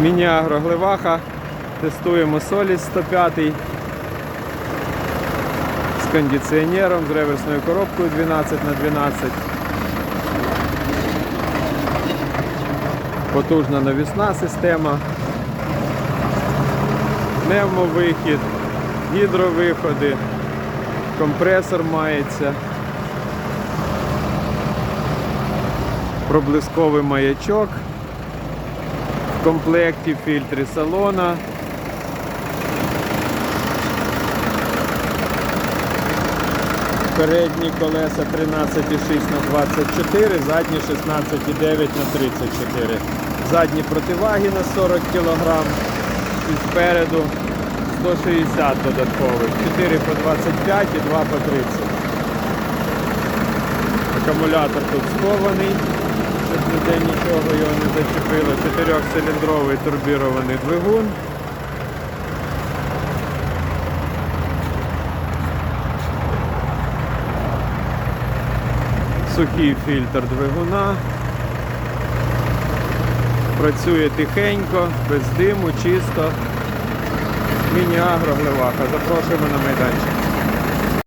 Міні-агро Гливаха. Тестуємо Соліс 105 з кондиціонером, з реверсною коробкою 12 на 12 Потужна навісна система. Пневмовихід, гідровиходи, компресор мається. Проблисковий маячок. В комплекті фільтри салона. Передні колеса 13,6 на 24, задні 16,9 на 34. Задні противаги на 40 кг і спереду 160 додаткових. 4 по 25 і 2 по 30. Акумулятор тут схований, щоб ніде нічого його не зачепило. Чотирьохциліндровий турбірований двигун. Сухий фільтр двигуна. Працює тихенько, без диму, чисто. Міні-агро Глеваха. Запрошуємо на майданчик.